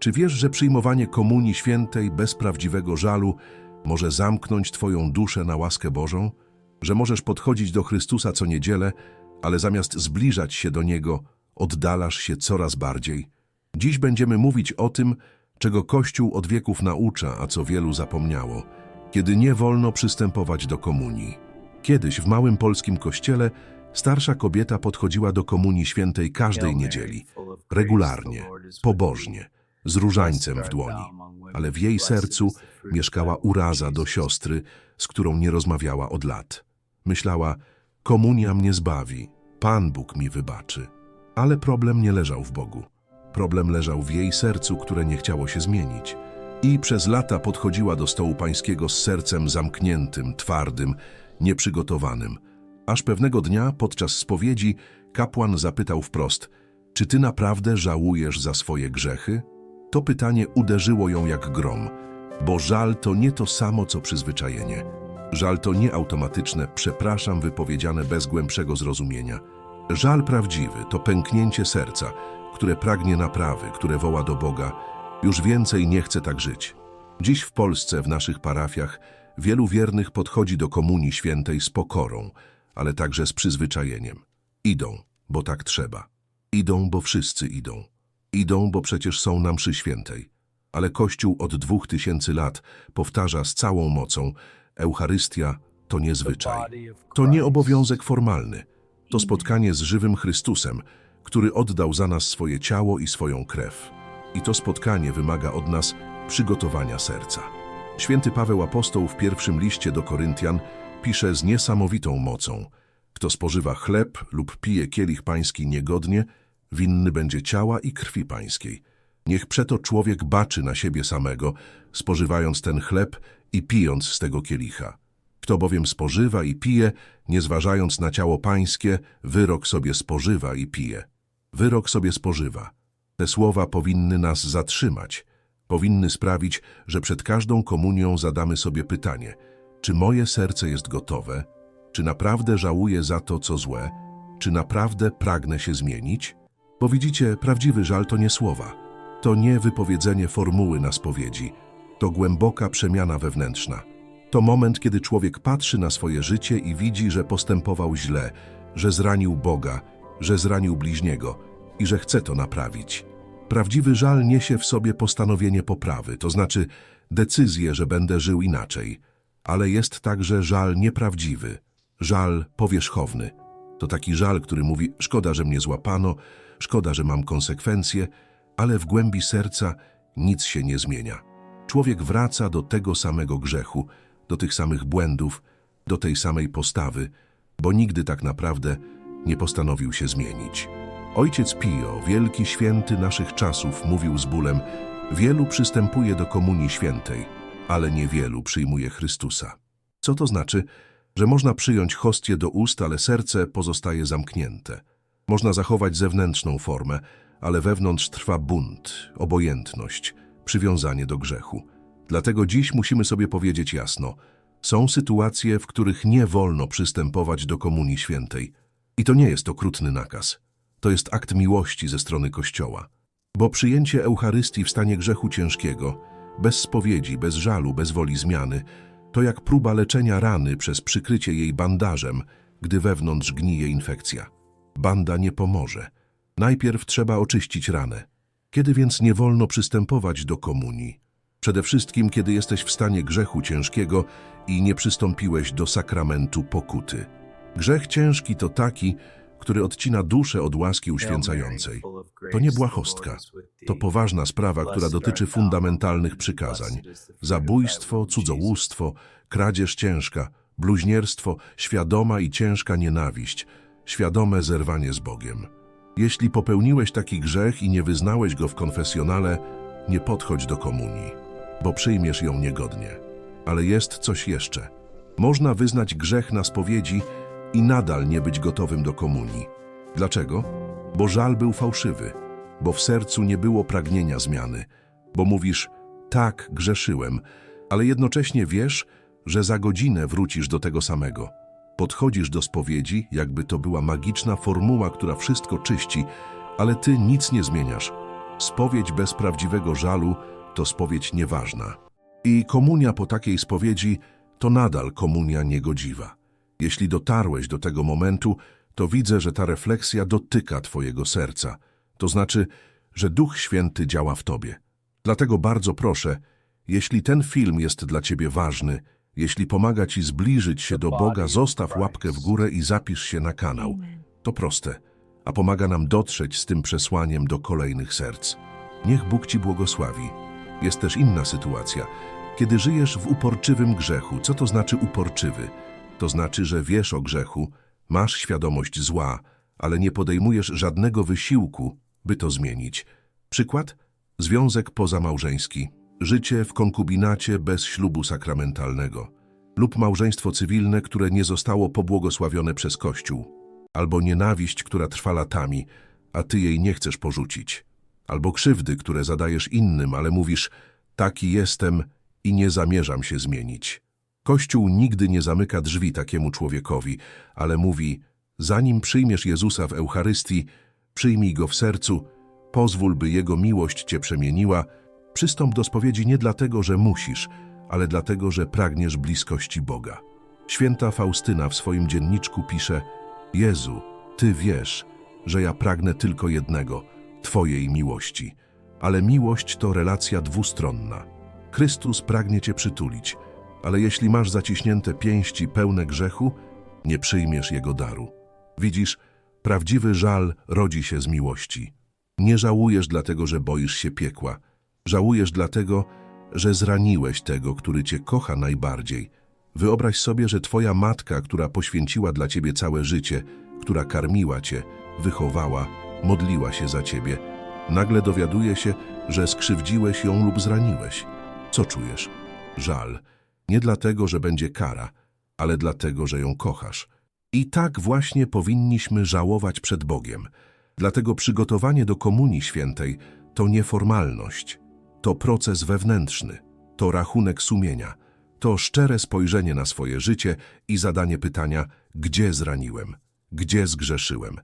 Czy wiesz, że przyjmowanie komunii świętej bez prawdziwego żalu może zamknąć Twoją duszę na łaskę Bożą? Że możesz podchodzić do Chrystusa co niedzielę, ale zamiast zbliżać się do Niego, oddalasz się coraz bardziej? Dziś będziemy mówić o tym, czego Kościół od wieków naucza, a co wielu zapomniało, kiedy nie wolno przystępować do komunii. Kiedyś w małym polskim kościele starsza kobieta podchodziła do komunii świętej każdej niedzieli, regularnie, pobożnie, z różańcem w dłoni, ale w jej sercu mieszkała uraza do siostry, z którą nie rozmawiała od lat. Myślała, komunia mnie zbawi, Pan Bóg mi wybaczy. Ale problem nie leżał w Bogu. Problem leżał w jej sercu, które nie chciało się zmienić. I przez lata podchodziła do stołu pańskiego z sercem zamkniętym, twardym, nieprzygotowanym. Aż pewnego dnia, podczas spowiedzi, kapłan zapytał wprost, czy ty naprawdę żałujesz za swoje grzechy? To pytanie uderzyło ją jak grom, bo żal to nie to samo, co przyzwyczajenie. Żal to nie automatyczne przepraszam wypowiedziane bez głębszego zrozumienia. Żal prawdziwy to pęknięcie serca, które pragnie naprawy, które woła do Boga. Już więcej nie chce tak żyć. Dziś w Polsce, w naszych parafiach, wielu wiernych podchodzi do Komunii Świętej z pokorą, ale także z przyzwyczajeniem. Idą, bo tak trzeba. Idą, bo wszyscy idą. Idą, bo przecież są na mszy świętej. Ale Kościół od dwóch tysięcy lat powtarza z całą mocą Eucharystia to nie zwyczaj. To nie obowiązek formalny. To spotkanie z żywym Chrystusem, który oddał za nas swoje ciało i swoją krew. I to spotkanie wymaga od nas przygotowania serca. Święty Paweł Apostoł w pierwszym liście do Koryntian pisze z niesamowitą mocą. Kto spożywa chleb lub pije kielich pański niegodnie, winny będzie ciała i krwi pańskiej. Niech przeto człowiek baczy na siebie samego, spożywając ten chleb i pijąc z tego kielicha. Kto bowiem spożywa i pije, nie zważając na ciało pańskie, wyrok sobie spożywa i pije. Wyrok sobie spożywa. Te słowa powinny nas zatrzymać. Powinny sprawić, że przed każdą komunią zadamy sobie pytanie, czy moje serce jest gotowe? Czy naprawdę żałuję za to, co złe? Czy naprawdę pragnę się zmienić? Bo widzicie, prawdziwy żal to nie słowa. To nie wypowiedzenie formuły na spowiedzi. To głęboka przemiana wewnętrzna. To moment, kiedy człowiek patrzy na swoje życie i widzi, że postępował źle, że zranił Boga, że zranił bliźniego i że chce to naprawić. Prawdziwy żal niesie w sobie postanowienie poprawy, to znaczy decyzję, że będę żył inaczej. Ale jest także żal nieprawdziwy, żal powierzchowny. To taki żal, który mówi: Szkoda, że mnie złapano, szkoda, że mam konsekwencje, ale w głębi serca nic się nie zmienia. Człowiek wraca do tego samego grzechu, do tych samych błędów, do tej samej postawy, bo nigdy tak naprawdę nie postanowił się zmienić. Ojciec Pio, wielki święty naszych czasów, mówił z bólem: Wielu przystępuje do Komunii Świętej, ale niewielu przyjmuje Chrystusa. Co to znaczy? Że można przyjąć hostię do ust, ale serce pozostaje zamknięte. Można zachować zewnętrzną formę, ale wewnątrz trwa bunt, obojętność, przywiązanie do grzechu. Dlatego dziś musimy sobie powiedzieć jasno: są sytuacje, w których nie wolno przystępować do Komunii Świętej. I to nie jest okrutny nakaz. To jest akt miłości ze strony Kościoła. Bo przyjęcie Eucharystii w stanie grzechu ciężkiego, bez spowiedzi, bez żalu, bez woli zmiany, to jak próba leczenia rany przez przykrycie jej bandażem, gdy wewnątrz gnije infekcja. Banda nie pomoże. Najpierw trzeba oczyścić ranę. Kiedy więc nie wolno przystępować do komunii? Przede wszystkim, kiedy jesteś w stanie grzechu ciężkiego i nie przystąpiłeś do sakramentu pokuty. Grzech ciężki to taki, który odcina duszę od łaski uświęcającej. To nie błahostka. To poważna sprawa, która dotyczy fundamentalnych przykazań. Zabójstwo, cudzołóstwo, kradzież ciężka, bluźnierstwo, świadoma i ciężka nienawiść, świadome zerwanie z Bogiem. Jeśli popełniłeś taki grzech i nie wyznałeś go w konfesjonale, nie podchodź do komunii, bo przyjmiesz ją niegodnie. Ale jest coś jeszcze. Można wyznać grzech na spowiedzi i nadal nie być gotowym do komunii. Dlaczego? Bo żal był fałszywy, bo w sercu nie było pragnienia zmiany, bo mówisz, tak, grzeszyłem, ale jednocześnie wiesz, że za godzinę wrócisz do tego samego. Podchodzisz do spowiedzi, jakby to była magiczna formuła, która wszystko czyści, ale ty nic nie zmieniasz. Spowiedź bez prawdziwego żalu to spowiedź nieważna. I komunia po takiej spowiedzi to nadal komunia niegodziwa. Jeśli dotarłeś do tego momentu, to widzę, że ta refleksja dotyka Twojego serca. To znaczy, że Duch Święty działa w Tobie. Dlatego bardzo proszę, jeśli ten film jest dla Ciebie ważny, jeśli pomaga Ci zbliżyć się do Boga, zostaw łapkę w górę i zapisz się na kanał. To proste, a pomaga nam dotrzeć z tym przesłaniem do kolejnych serc. Niech Bóg Ci błogosławi. Jest też inna sytuacja. Kiedy żyjesz w uporczywym grzechu, co to znaczy uporczywy? To znaczy, że wiesz o grzechu, masz świadomość zła, ale nie podejmujesz żadnego wysiłku, by to zmienić. Przykład? Związek pozamałżeński, życie w konkubinacie bez ślubu sakramentalnego lub małżeństwo cywilne, które nie zostało pobłogosławione przez Kościół, albo nienawiść, która trwa latami, a ty jej nie chcesz porzucić, albo krzywdy, które zadajesz innym, ale mówisz, taki jestem i nie zamierzam się zmienić. Kościół nigdy nie zamyka drzwi takiemu człowiekowi, ale mówi, zanim przyjmiesz Jezusa w Eucharystii, przyjmij Go w sercu, pozwól, by Jego miłość Cię przemieniła, przystąp do spowiedzi nie dlatego, że musisz, ale dlatego, że pragniesz bliskości Boga. Święta Faustyna w swoim dzienniczku pisze, Jezu, Ty wiesz, że ja pragnę tylko jednego, Twojej miłości. Ale miłość to relacja dwustronna. Chrystus pragnie Cię przytulić, ale jeśli masz zaciśnięte pięści pełne grzechu, nie przyjmiesz Jego daru. Widzisz, prawdziwy żal rodzi się z miłości. Nie żałujesz dlatego, że boisz się piekła. Żałujesz dlatego, że zraniłeś tego, który Cię kocha najbardziej. Wyobraź sobie, że Twoja matka, która poświęciła dla Ciebie całe życie, która karmiła Cię, wychowała, modliła się za Ciebie, nagle dowiaduje się, że skrzywdziłeś ją lub zraniłeś. Co czujesz? Żal. Nie dlatego, że będzie kara, ale dlatego, że ją kochasz. I tak właśnie powinniśmy żałować przed Bogiem. Dlatego przygotowanie do Komunii Świętej to nie formalność, to proces wewnętrzny, to rachunek sumienia, to szczere spojrzenie na swoje życie i zadanie pytania, gdzie zraniłem, gdzie zgrzeszyłem,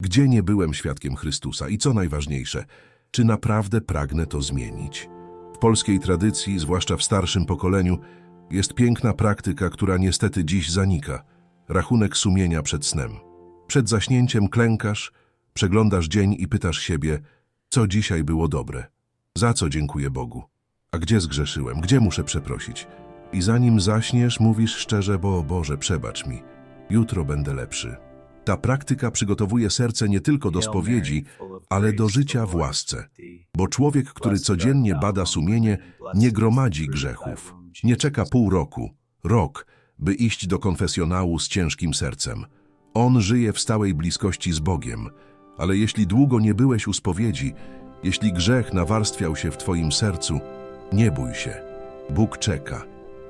gdzie nie byłem świadkiem Chrystusa i co najważniejsze, czy naprawdę pragnę to zmienić. W polskiej tradycji, zwłaszcza w starszym pokoleniu, jest piękna praktyka, która niestety dziś zanika. Rachunek sumienia przed snem. Przed zaśnięciem klękasz, przeglądasz dzień i pytasz siebie, co dzisiaj było dobre, za co dziękuję Bogu, a gdzie zgrzeszyłem, gdzie muszę przeprosić. I zanim zaśniesz, mówisz szczerze, bo Boże, przebacz mi, jutro będę lepszy. Ta praktyka przygotowuje serce nie tylko do spowiedzi, ale do życia w łasce. Bo człowiek, który codziennie bada sumienie, nie gromadzi grzechów. Nie czeka pół roku, rok, by iść do konfesjonału z ciężkim sercem. On żyje w stałej bliskości z Bogiem. Ale jeśli długo nie byłeś u spowiedzi, jeśli grzech nawarstwiał się w twoim sercu, nie bój się. Bóg czeka.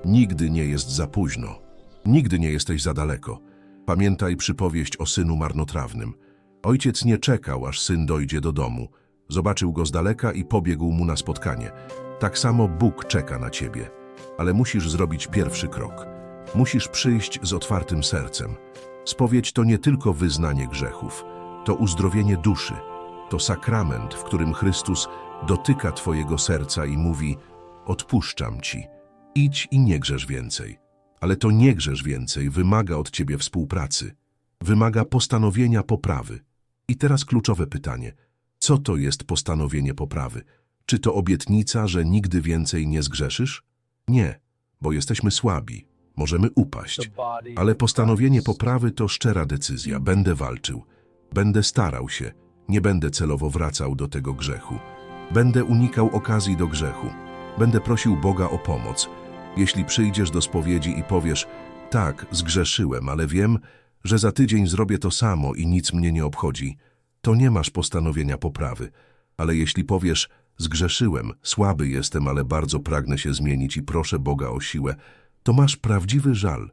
Nigdy nie jest za późno. Nigdy nie jesteś za daleko. Pamiętaj przypowieść o synu marnotrawnym. Ojciec nie czekał, aż syn dojdzie do domu. Zobaczył go z daleka i pobiegł mu na spotkanie. Tak samo Bóg czeka na ciebie. Ale musisz zrobić pierwszy krok. Musisz przyjść z otwartym sercem. Spowiedź to nie tylko wyznanie grzechów, to uzdrowienie duszy. To sakrament, w którym Chrystus dotyka twojego serca i mówi: Odpuszczam ci. Idź i nie grzesz więcej. Ale to nie grzesz więcej wymaga od ciebie współpracy. Wymaga postanowienia poprawy. I teraz kluczowe pytanie. Co to jest postanowienie poprawy? Czy to obietnica, że nigdy więcej nie zgrzeszysz? Nie, bo jesteśmy słabi. Możemy upaść. Ale postanowienie poprawy to szczera decyzja. Będę walczył. Będę starał się. Nie będę celowo wracał do tego grzechu. Będę unikał okazji do grzechu. Będę prosił Boga o pomoc. Jeśli przyjdziesz do spowiedzi i powiesz, tak, zgrzeszyłem, ale wiem, że za tydzień zrobię to samo i nic mnie nie obchodzi, to nie masz postanowienia poprawy. Ale jeśli powiesz, zgrzeszyłem, słaby jestem, ale bardzo pragnę się zmienić i proszę Boga o siłę, to masz prawdziwy żal.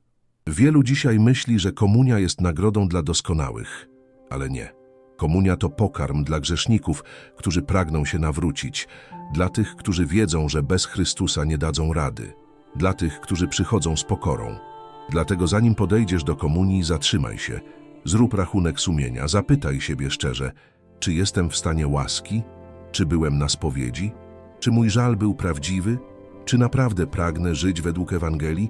Wielu dzisiaj myśli, że komunia jest nagrodą dla doskonałych, ale nie. Komunia to pokarm dla grzeszników, którzy pragną się nawrócić, dla tych, którzy wiedzą, że bez Chrystusa nie dadzą rady, dla tych, którzy przychodzą z pokorą. Dlatego zanim podejdziesz do komunii, zatrzymaj się, zrób rachunek sumienia, zapytaj siebie szczerze, czy jestem w stanie łaski, Czy byłem na spowiedzi? Czy mój żal był prawdziwy? Czy naprawdę pragnę żyć według Ewangelii?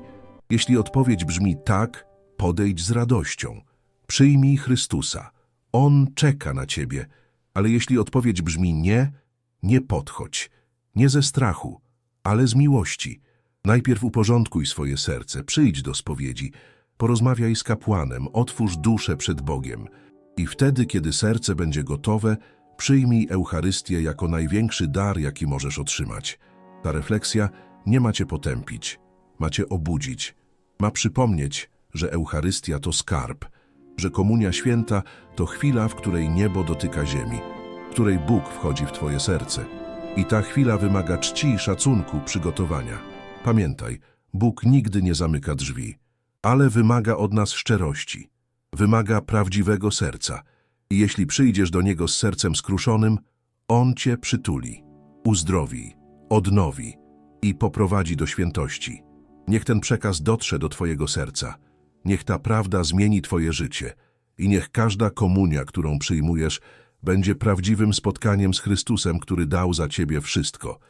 Jeśli odpowiedź brzmi tak, podejdź z radością. Przyjmij Chrystusa. On czeka na ciebie. Ale jeśli odpowiedź brzmi nie, nie podchodź. Nie ze strachu, ale z miłości. Najpierw uporządkuj swoje serce, przyjdź do spowiedzi, porozmawiaj z kapłanem, otwórz duszę przed Bogiem. I wtedy, kiedy serce będzie gotowe, przyjmij Eucharystię jako największy dar, jaki możesz otrzymać. Ta refleksja nie ma cię potępić, ma cię obudzić. Ma przypomnieć, że Eucharystia to skarb, że Komunia Święta to chwila, w której niebo dotyka ziemi, w której Bóg wchodzi w twoje serce. I ta chwila wymaga czci szacunku, przygotowania. Pamiętaj, Bóg nigdy nie zamyka drzwi, ale wymaga od nas szczerości, wymaga prawdziwego serca. I jeśli przyjdziesz do Niego z sercem skruszonym, On cię przytuli, uzdrowi, odnowi i poprowadzi do świętości. Niech ten przekaz dotrze do Twojego serca. Niech ta prawda zmieni Twoje życie i niech każda komunia, którą przyjmujesz, będzie prawdziwym spotkaniem z Chrystusem, który dał za Ciebie wszystko –